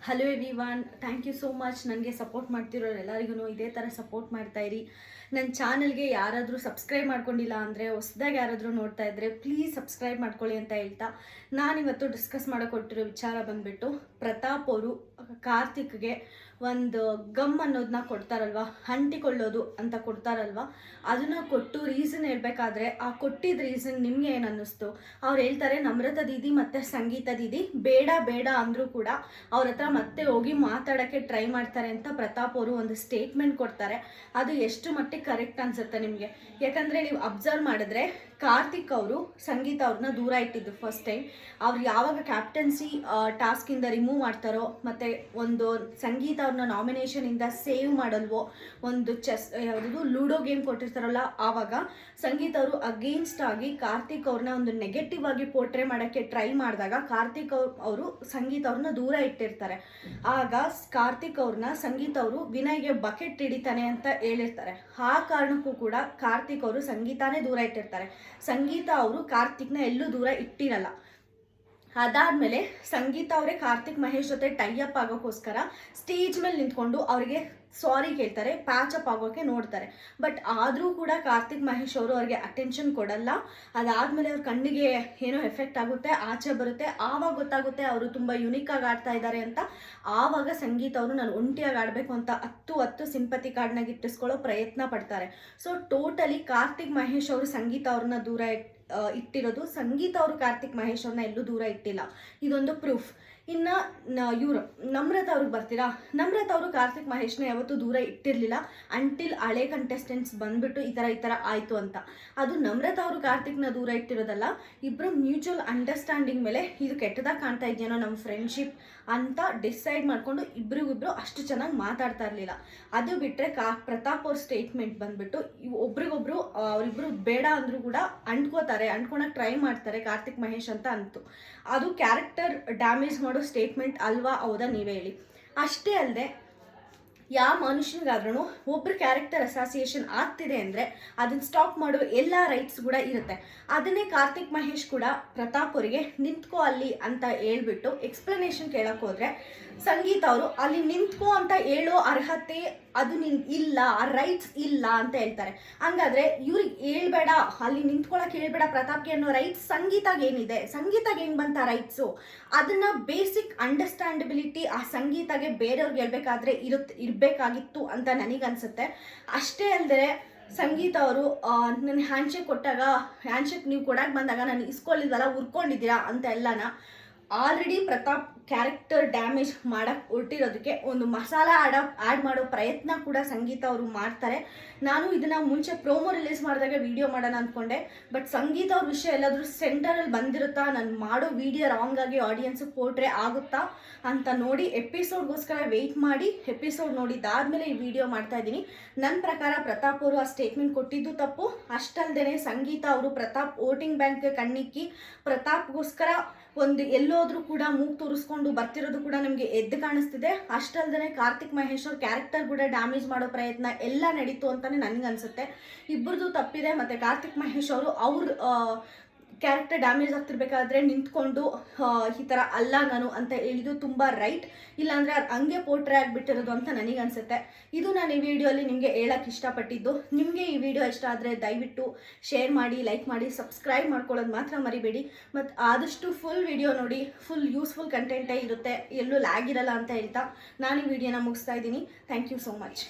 Hello everyone thank you so much ನನಗೆ support ಮಾಡ್ತಿರೋರು ಎಲ್ಲರಿಗೂ ಇದೇ ಥರ ಸಪೋರ್ಟ್ ಮಾಡ್ತಾ ಇರಿ. ನನ್ನ ಚಾನಲ್ಗೆ ಯಾರಾದರೂ ಸಬ್ಸ್ಕ್ರೈಬ್ ಮಾಡ್ಕೊಂಡಿಲ್ಲ ಅಂದರೆ ಹೊಸ್ದಾಗಿ ಯಾರಾದರೂ ನೋಡ್ತಾ ಇದ್ದರೆ ಪ್ಲೀಸ್ ಸಬ್ಸ್ಕ್ರೈಬ್ ಮಾಡ್ಕೊಳ್ಳಿ ಅಂತ ಹೇಳ್ತಾ ನಾನಿವತ್ತು ಡಿಸ್ಕಸ್ ಮಾಡೋಕೊಟ್ಟಿರೋ ವಿಚಾರ ಬಂದುಬಿಟ್ಟು ಪ್ರತಾಪ್ ಅವರು ಕಾರ್ತಿಕ್ಗೆ ಒಂದು ಗಮ್ ಅನ್ನೋದನ್ನ ಕೊಡ್ತಾರಲ್ವ? ಅಂಟಿಕೊಳ್ಳೋದು ಅಂತ ಕೊಡ್ತಾರಲ್ವ? ಅದನ್ನ ಕೊಟ್ಟು ರೀಸನ್ ಹೇಳಬೇಕಾದ್ರೆ ಆ ಕೊಟ್ಟಿದ್ದ ರೀಸನ್ ನಿಮಗೆ ಏನು ಅನ್ನಿಸ್ತು? ಅವ್ರು ಹೇಳ್ತಾರೆ, ನಮ್ರತ ದೀದಿ ಮತ್ತೆ ಸಂಗೀತ ದೀದಿ ಬೇಡ ಬೇಡ ಅಂದರೂ ಕೂಡ ಅವ್ರ ಹತ್ರ ಮತ್ತೆ ಹೋಗಿ ಮಾತಾಡೋಕ್ಕೆ ಟ್ರೈ ಮಾಡ್ತಾರೆ ಅಂತ ಪ್ರತಾಪ್ ಅವರು ಒಂದು ಸ್ಟೇಟ್ಮೆಂಟ್ ಕೊಡ್ತಾರೆ. ಅದು ಎಷ್ಟು ಮಟ್ಟಿಗೆ ಕರೆಕ್ಟ್ ಅನಿಸುತ್ತೆ ನಿಮಗೆ? ಯಾಕಂದರೆ ನೀವು ಅಬ್ಸರ್ವ್ ಮಾಡಿದ್ರೆ ಕಾರ್ತಿಕ್ ಅವರು, ಸಂಗೀತ ಅವ್ರನ್ನ ದೂರ ಇಟ್ಟಿದ್ದು ಫಸ್ಟ್ ಟೈಮ್ ಅವ್ರು ಯಾವಾಗ ಕ್ಯಾಪ್ಟನ್ಸಿ ಟಾಸ್ಕಿಂದ ರಿಮೂವ್ ಮಾಡ್ತಾರೋ ಮತ್ತು ಒಂದು ಸಂಗೀತ ಅವ್ರನ್ನ ನಾಮಿನೇಷನಿಂದ ಸೇವ್ ಮಾಡಲ್ವೋ? ಒಂದು ಚೆಸ್ ಯಾವುದು ಲೂಡೋ ಗೇಮ್ ಕೊಟ್ಟಿರ್ತಾರಲ್ಲ, ಆವಾಗ ಸಂಗೀತ ಅವರು ಅಗೇನ್ಸ್ಟ್ ಆಗಿ ಕಾರ್ತಿಕ್ ಅವ್ರನ್ನ ಒಂದು ನೆಗೆಟಿವ್ ಆಗಿ ಪೋರ್ಟ್ರೇ ಮಾಡೋಕ್ಕೆ ಟ್ರೈ ಮಾಡಿದಾಗ ಕಾರ್ತಿಕ್ ಅವ್ರು, ಅವರು ಸಂಗೀತ ಅವ್ರನ್ನ ದೂರ ಇಟ್ಟಿರ್ತಾರೆ. ಆಗ ಕಾರ್ತಿಕ್ ಅವ್ರನ್ನ ಸಂಗೀತ ಅವರು ವಿನಯ್ಗೆ ಬಕೆಟ್ ಹಿಡಿತಾನೆ ಅಂತ ಹೇಳಿರ್ತಾರೆ. ಆ ಕಾರಣಕ್ಕೂ ಕೂಡ ಕಾರ್ತಿಕ್ ಅವರು ಸಂಗೀತಾನೇ ದೂರ ಇಟ್ಟಿರ್ತಾರೆ. ಸಂಗೀತ ಅವರು ಕಾರ್ತಿಕ್ನ ಎಲ್ಲೂ ದೂರ ಇಟ್ಟಿರಲ್ಲ. ಅದಾದ್ಮೇಲೆ ಸಂಗೀತ ಅವರೇ ಕಾರ್ತಿಕ್ ಮಹೇಶ್ ಜೊತೆ ಟೈ ಅಪ್ ಆಗೋಕ್ಕೋಸ್ಕರ ಸ್ಟೇಜ್ ಮೇಲೆ ನಿಂತ್ಕೊಂಡು ಅವರಿಗೆ ಸಾರಿ ಕೇಳ್ತಾರೆ ಪ್ಯಾಚ್ ಅಪ್ ಆಗೋಕೆ ನೋಡ್ತಾರೆ. ಬಟ್ ಆದರೂ ಕೂಡ ಕಾರ್ತಿಕ್ ಮಹೇಶ್ ಅವರು ಅವ್ರಿಗೆ ಅಟೆನ್ಷನ್ ಕೊಡಲ್ಲ. ಅದಾದಮೇಲೆ ಅವ್ರ ಕಣ್ಣಿಗೆ ಏನೋ ಎಫೆಕ್ಟ್ ಆಗುತ್ತೆ, ಆಚೆ ಬರುತ್ತೆ. ಆವಾಗ ಗೊತ್ತಾಗುತ್ತೆ ಅವರು ತುಂಬ ಯುನಿಕ್ ಆಗಿ ಆಡ್ತಾ ಇದ್ದಾರೆ ಅಂತ. ಆವಾಗ ಸಂಗೀತ ಅವರು ನಾನು ಒಂಟಿಯಾಗಿ ಆಡಬೇಕು ಅಂತ ಹತ್ತು ಹತ್ತು ಸಿಂಪತಿ ಕಾರ್ಡ್ನಾಗ ಇಟ್ಟಿಸ್ಕೊಳ್ಳೋ ಪ್ರಯತ್ನ ಪಡ್ತಾರೆ. ಸೊ ಟೋಟಲಿ ಕಾರ್ತಿಕ್ ಮಹೇಶ್ ಅವರು ಸಂಗೀತ ಅವ್ರನ್ನ ದೂರ ಇಟ್ಟಿರೋದು. ಸಂಗೀತ ಅವರು ಕಾರ್ತಿಕ್ ಮಹೇಶ್ ಅವ್ರನ್ನ ಎಲ್ಲೂ ದೂರ ಇಟ್ಟಿಲ್ಲ. ಇದೊಂದು ಪ್ರೂಫ್ ಇನ್ನು ಇವರು ನಮ್ರತ ಅವ್ರಿಗೆ ಬರ್ತೀರಾ? ನಮ್ರತ ಅವರು ಕಾರ್ತಿಕ್ ಮಹೇಶ್ನ ಯಾವತ್ತೂ ದೂರ ಇಟ್ಟಿರಲಿಲ್ಲ. ಅಂಟಿಲ್ ಹಳೆ ಕಂಟೆಸ್ಟೆಂಟ್ಸ್ ಬಂದ್ಬಿಟ್ಟು ಈ ಥರ ಈ ಥರ ಆಯಿತು ಅಂತ. ಅದು ನಮ್ರತ ಅವರು ಕಾರ್ತಿಕ್ನ ದೂರ ಇಟ್ಟಿರೋದಲ್ಲ ಇಬ್ಬರು ಮ್ಯೂಚುವಲ್ ಅಂಡರ್ಸ್ಟ್ಯಾಂಡಿಂಗ್ ಮೇಲೆ ಇದು ಕೆಟ್ಟದಾಗ ಕಾಣ್ತಾ ಇದೆಯೇನೋ ನಮ್ಮ ಫ್ರೆಂಡ್ಶಿಪ್ ಅಂತ ಡಿಸೈಡ್ ಮಾಡಿಕೊಂಡು ಇಬ್ರಿಗಿಬ್ರು ಅಷ್ಟು ಚೆನ್ನಾಗಿ ಮಾತಾಡ್ತಾ ಇರಲಿಲ್ಲ. ಅದು ಬಿಟ್ಟರೆ ಕಾ, ಪ್ರತಾಪ್ ಅವ್ರ ಸ್ಟೇಟ್ಮೆಂಟ್ ಬಂದ್ಬಿಟ್ಟು ಒಬ್ರಿಗೊಬ್ರು ಅವರಿಬ್ರು ಬೇಡ ಅಂದರೂ ಕೂಡ ಅಂಟ್ಕೋತಾರೆ ಅಂಟ್ಕೊಳಕ್ಕೆ ಟ್ರೈ ಮಾಡ್ತಾರೆ ಕಾರ್ತಿಕ್ ಮಹೇಶ್ ಅಂತ ಅಂತು. ಅದು ಕ್ಯಾರೆಕ್ಟರ್ ಡ್ಯಾಮೇಜ್ ಮಾಡೋ ಸ್ಟೇಟ್ಮೆಂಟ್ ಅಲ್ವಾ ಹೌದಾ ನೀವೇ ಹೇಳಿ. ಅಷ್ಟೇ ಅಲ್ಲದೆ ಯಾವ ಮನುಷ್ಯನಿಗಾದ್ರೂ ಒಬ್ರು ಕ್ಯಾರೆಕ್ಟರ್ ಅಸೋಸಿಯೇಷನ್ ಆಗ್ತಿದೆ ಅಂದರೆ ಅದನ್ನ ಸ್ಟಾಪ್ ಮಾಡೋ ಎಲ್ಲ ರೈಟ್ಸ್ ಕೂಡ ಇರುತ್ತೆ. ಅದನ್ನೇ ಕಾರ್ತಿಕ್ ಮಹೇಶ್ ಕೂಡ ಪ್ರತಾಪ್ ಅವರಿಗೆ ನಿಂತ್ಕೋ ಅಲ್ಲಿ ಅಂತ ಹೇಳ್ಬಿಟ್ಟು ಎಕ್ಸ್ಪ್ಲನೇಷನ್ ಕೇಳಕ್ಕೆ ಹೋದ್ರೆ ಸಂಗೀತ ಅವರು ಅಲ್ಲಿ ನಿಂತ್ಕೋ ಅಂತ ಹೇಳೋ ಅರ್ಹತೆ ಅದು ನಿನ್ ಇಲ್ಲ, ಆ ರೈಟ್ಸ್ ಇಲ್ಲ ಅಂತ ಹೇಳ್ತಾರೆ. ಹಂಗಾದ್ರೆ ಇವ್ರಿಗೆ ಹೇಳ್ಬೇಡ, ಅಲ್ಲಿ ನಿಂತ್ಕೊಳಕ್ ಹೇಳ್ಬೇಡ ಪ್ರತಾಪ್ಗೆ ಅನ್ನೋ ರೈಟ್ಸ್ ಸಂಗೀತಾಗ ಏನಿದೆ? ಸಂಗೀತಾಗ ಹೆಂಗ್ ಬಂತ ರೈಟ್ಸು ಅದನ್ನ ಬೇಸಿಕ್ ಅಂಡರ್ಸ್ಟ್ಯಾಂಡಬಿಲಿಟಿ ಆ ಸಂಗೀತಗೆ ಬೇರೆಯವ್ರಿಗೆ ಹೇಳ್ಬೇಕಾದ್ರೆ ಇರುತ್ತೆ ಇರಬೇಕಾಗಿತ್ತು ಅಂತ ನನಗನ್ಸುತ್ತೆ. ಅಷ್ಟೇ ಅಲ್ಲದೆ ಸಂಗೀತ ಅವರು ನನ್ನ ಹ್ಯಾಂಡ್ಶೇಕ್ ಕೊಟ್ಟಾಗ ಹ್ಯಾಂಡ್ಶೇಕ್ ನೀವು ಕೊಡಕ್ಕೆ ಬಂದಾಗ ನಾನು ಇಸ್ಕೊಳ್ಳಿದ್ದಲ್ಲ ಉರ್ಕೊಂಡಿದ್ದೀರಾ ಅಂತ ಎಲ್ಲನ ಆಲ್ರೆಡಿ ಪ್ರತಾಪ್ ಕ್ಯಾರೆಕ್ಟರ್ ಡ್ಯಾಮೇಜ್ ಮಾಡಕ್ಕೆ ಹೊರಟಿರೋದಕ್ಕೆ ಒಂದು ಮಸಾಲ ಆಡ ಆ್ಯಡ್ ಮಾಡೋ ಪ್ರಯತ್ನ ಕೂಡ ಸಂಗೀತ ಅವರು ಮಾಡ್ತಾರೆ. ನಾನು ಇದನ್ನ ಮುಂಚೆ ಪ್ರೋಮೋ ರಿಲೀಸ್ ಮಾಡಿದಾಗ ವಿಡಿಯೋ ಮಾಡೋಣ ಅಂದ್ಕೊಂಡೆ ಬಟ್ ಸಂಗೀತ ಅವ್ರ ವಿಷಯ ಎಲ್ಲಾದರೂ ಸೆಂಟರಲ್ಲಿ ಬಂದಿರುತ್ತಾ? ನಾನು ಮಾಡೋ ವಿಡಿಯೋ ರಾಂಗ್ ಆಗಿ ಆಡಿಯನ್ಸ್ ಪೋಟ್ರೆ ಆಗುತ್ತಾ? ಅಂತ ನೋಡಿ ಎಪಿಸೋಡ್ಗೋಸ್ಕರ ವೆಯ್ಟ್ ಮಾಡಿ ಎಪಿಸೋಡ್ ನೋಡಿದ್ದಾದ್ಮೇಲೆ ಈ ವಿಡಿಯೋ ಮಾಡ್ತಾ ಇದ್ದೀನಿ. ನನ್ನ ಪ್ರಕಾರ ಪ್ರತಾಪ್ ಅವರು ಆ ಸ್ಟೇಟ್ಮೆಂಟ್ ಕೊಟ್ಟಿದ್ದು ತಪ್ಪು. ಅಷ್ಟಲ್ದೇನೆ ಸಂಗೀತ ಅವರು ಪ್ರತಾಪ್ ವೋಟಿಂಗ್ ಬ್ಯಾಂಕ್ ಕಣ್ಣಿಕ್ಕಿ ಪ್ರತಾಪ್ಗೋಸ್ಕರ ಒಂದು ಎಲ್ಲೋದ್ರೂ ಕೂಡ ಮೂಗ್ ತೋರಿಸ್ಕೊಂಡು ಬರ್ತಿರೋದು ಕೂಡ ನಮಗೆ ಎದ್ದು ಕಾಣಿಸ್ತಿದೆ. ಅಷ್ಟಲ್ದೇ ಕಾರ್ತಿಕ್ ಮಹೇಶ್ ಅವ್ರ ಕ್ಯಾರೆಕ್ಟರ್ ಕೂಡ ಡ್ಯಾಮೇಜ್ ಮಾಡೋ ಪ್ರಯತ್ನ ಎಲ್ಲ ನಡೀತು ಅಂತಾನೆ ನನಗನ್ಸುತ್ತೆ. ಇಬ್ಬರದು ತಪ್ಪಿದೆ ಮತ್ತೆ ಕಾರ್ತಿಕ್ ಮಹೇಶ್ ಅವರು ಅವ್ರ ಕ್ಯಾರೆಕ್ಟರ್ ಡ್ಯಾಮೇಜ್ ಆಗ್ತಿರ್ಬೇಕಾದ್ರೆ ನಿಂತ್ಕೊಂಡು ಈ ಥರ ಅಲ್ಲ ನಾನು ಅಂತ ಹೇಳಿದ್ದು ತುಂಬ ರೈಟ್ ಇಲ್ಲಾಂದರೆ ಅದು ಹಂಗೆ ಪೋಟ್ರೆ ಆಗಿಬಿಟ್ಟಿರೋದು ಅಂತ ನನಗನ್ಸುತ್ತೆ. ಇದು ನಾನು ಈ ವಿಡಿಯೋಲಿ ನಿಮಗೆ ಹೇಳಕ್ಕೆ ಇಷ್ಟಪಟ್ಟಿದ್ದು. ನಿಮಗೆ ಈ ವಿಡಿಯೋ ಇಷ್ಟ ಆದರೆ ದಯವಿಟ್ಟು ಶೇರ್ ಮಾಡಿ ಲೈಕ್ ಮಾಡಿ ಸಬ್ಸ್ಕ್ರೈಬ್ ಮಾಡ್ಕೊಳ್ಳೋದು ಮಾತ್ರ ಮರಿಬೇಡಿ. ಮತ್ತು ಆದಷ್ಟು ಫುಲ್ ವಿಡಿಯೋ ನೋಡಿ ಫುಲ್ ಯೂಸ್ಫುಲ್ ಕಂಟೆಂಟೇ ಇರುತ್ತೆ, ಎಲ್ಲೂ ಲ್ಯಾಗ್ ಇರಲ್ಲ ಅಂತ ಹೇಳ್ತಾ ನಾನು ಈ ವಿಡಿಯೋನ ಮುಗಿಸ್ತಾ ಇದ್ದೀನಿ. Thank you so much